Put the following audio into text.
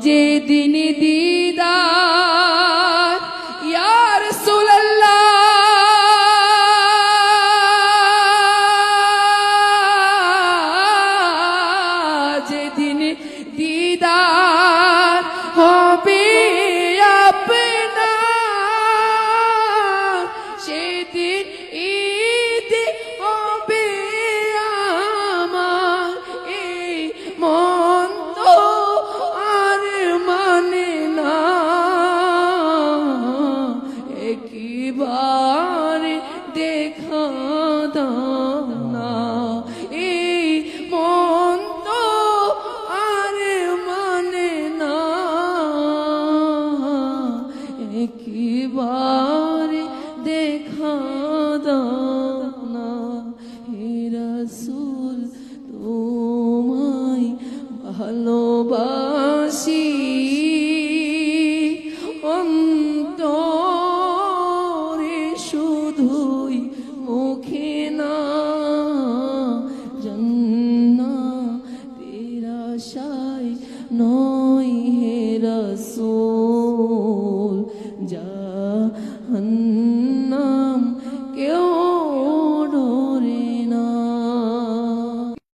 যেদিন দিদার একবারে দেখা দাও না এই মন তো আর মানে না। একবারে দেখা দাও না হে রসুল, তোমায় ভালোবাসি। 한